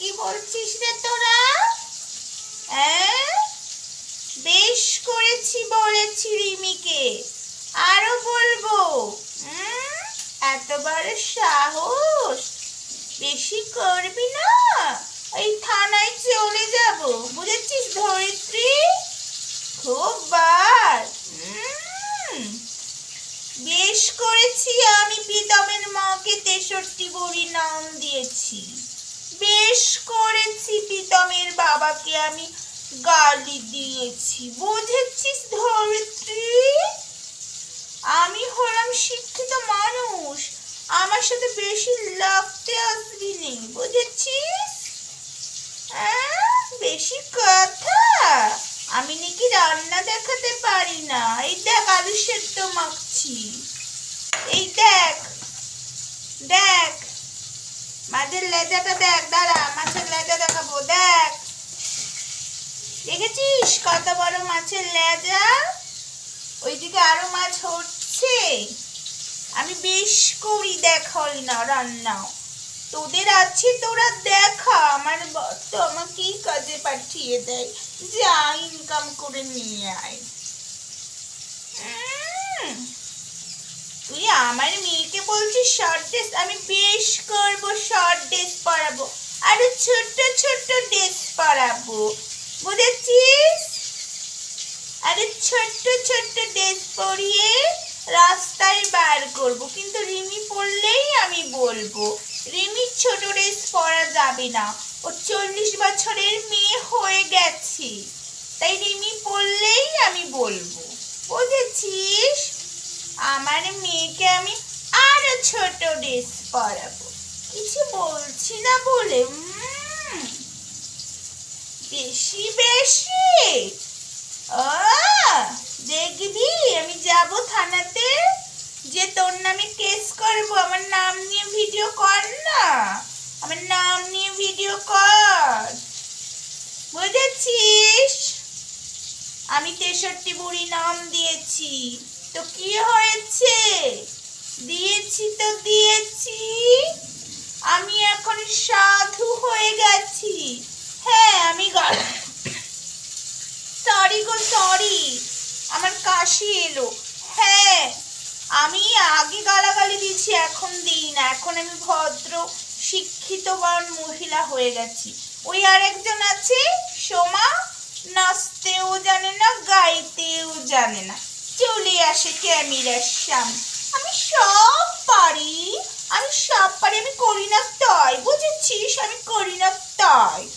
কি বলছিস রে তোরা? বেশ করেছি বলেছি রিমিকে। আরও বলব। উম, এত বড় সাহস? বেশি করবি না? এই থানায় চলে যাব বুঝেছিস ধরিত্রী? খুব বার। বেশ করেছি আমি প্রীতমের মাকে তেষট্টি বড়ি নাম দিয়েছি। বেশ করেছি প্রীতমের বাবাকে আমি গালি দিয়েছি, বুঝেছিস ধরিত্রী আমি হলাম শিক্ষিত মানুষ, আমার সাথে বেশি লাগতে আসবি নেই, বুঝেছিস? বেশি কথা? আমি নাকি রান্না দেখাতে পারি না, এই দেখ আলু সেদ্ধ মাখছি। এই দেখ মাছের লেজাটা দেখ, দাঁড়া, মাছের লেজা দেখাবো, দেখ। দেখেছিস কত বড় মাছের লেজা? ওইদিকে আরও মাছ হচ্ছে। আমি বেশ করি দেখাই না রান্না। তোদের আছে, তোরা দেখা। আমার তো আমাকেই কাজে পাঠিয়ে দেয়। যা ইনকাম করে নিয়ে আয়। তুই আমার মেয়েকে বলছিস শর্ট ড্রেস আমি বেশ করব শর্ট ড্রেস পরাবো। আরও ছোট্ট ছোট্ট ড্রেস পরাবো। বুঝেছিস? আরে ছোট্ট ছোট্ট ড্রেস পরিয়ে রাস্তায় বার করব। কিন্তু রিমি পরলেই আমি বলব, রিমির ছোট ড্রেস পরা যাবে না। ও চল্লিশ বছরের মেয়ে হয়ে গেছে। তাই রিমি পড়লেই আমি বলব। বুঝেছিস? আমার মেয়েকে আমি ড্রেস পরাবো। কিছু বলছি না বলে বেশি বেশি। দেখবি, আমি যাব থানাতে। যে তোর নামে কেস করব, আমার নাম নিয়ে ভিডিও কর না। আমার নাম নিয়ে ভিডিও কর। বুঝেছিস? আমি তেষট্টি বুড়ি নাম দিয়েছি। তো কি হয়েছে? দিয়েছি তো দিয়েছি। আমি এখন সাধু হয়ে গেছি। হ্যাঁ আমি সরি গো সরি আমার কাশি এলো। হ্যাঁ আমি আগে গালাগালি দিয়েছি, এখন দিই না। এখন আমি ভদ্র, শিক্ষিতবান মহিলা হয়ে গেছি। ওই আরেকজন আছে, সোমা। নাচতেও জানে না, গাইতেও জানে না। চলে আসে ক্যামেরার সামনে। আমি সব পারি। আমি সব পারি। আমি করি না তাই। বুঝেছিস? আমি করি না তাই।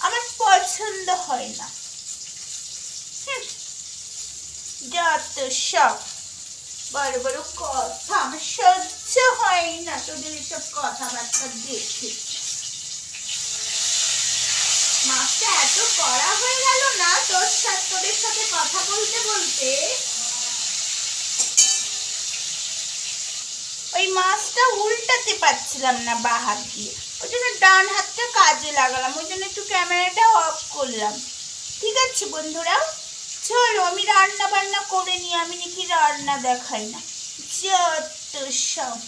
আমার পছন্দ হয় না। যত সব। বড় বড় কথা। আমার সহ্য হয় না তোদের এসব কথাবার্তা দেখে। মাছটা এত কড়া হয়ে গেল না তোর সাথে তোদের সাথে কথা বলতে বলতে? ওই মাছটা উল্টাতে পারছিলাম না বা হাত দিয়ে। ওই জন্য ডান হাতটা কাজে লাগালাম, ওই জন্য একটু ক্যামেরাটা অফ করলাম। ঠিক আছে বন্ধুরা, চলো আমি রান্না বান্না করে নিই, আমি নাকি রান্না দেখাই না। যত সব,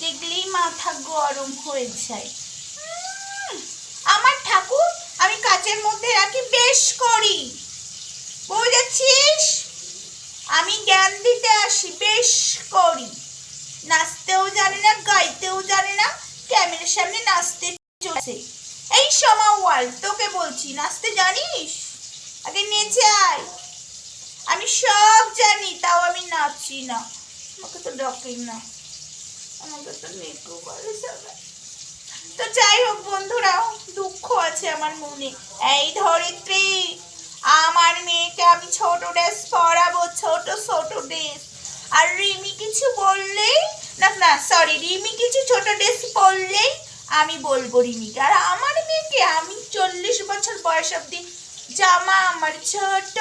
দেখলেই মাথা গরম হয়ে যায়। আমার ঠাকুর, আমি কাচের মধ্যে রাখি, বেশ করি। বুঝেছিস? আমি জ্ঞান দিতে আসি, বেশ করি নাচতেও জানে না গাইতেও জানে না ক্যামেরার সামনে নাচতে চলছে। এই সমা ওয়াল, তোকে বলছি, নাচতে জানিস? আগে নেচে আয়। আমি সব জানি, তাও আমি নাচি না। আমাকে তো ডকেই না। আমাকে তো নেকো বলে সবাই। তো যাই হোক বন্ধুরা, দুঃখ আছে আমার মনে। এই ধরিত্রী, আমার মেয়েকে আমি ছোট ড্রেস পরাবো, ছোট ছোট ড্রেস আর রিমি কিছু বললেই না সরি রিমি কিছু ছোট ড্রেস পরলেই আমি বলব রিমিকে। আর আমার মেয়েকে, আমি চল্লিশ বছর বয়স অব্দি জামা আমার ছোট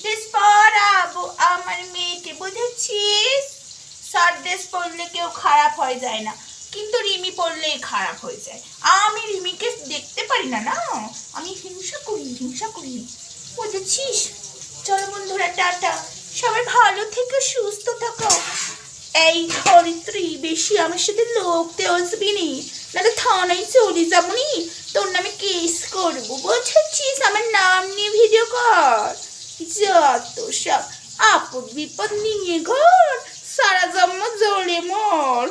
ড্রেস পরাবো, আমার মেয়েকে, বুঝেছিস? শর্ট ড্রেস পরলে কেউ খারাপ হয়ে যায় না, কিন্তু রিমি পরলেই খারাপ হয়ে যায়। আমি রিমিকে দেখতে পারি না না? আমি হিংসা করি হিংসা করি। বুঝেছিস? চলো বন্ধুরা, টাটা। সবাই ভালো থেকে, সুস্থ থাকো। এই হরিত্রী বেশি আমার সাথে লোক লোকতে আসবি নি নাহলে থানায় চলে যাব নি। তোর নামে কেস করব। বোঝাচ্ছিস আমার নাম নিয়ে ভিডিও কর। যত সব আপদ বিপদ নিয়ে ঘর। সারা জন্ম জলে মন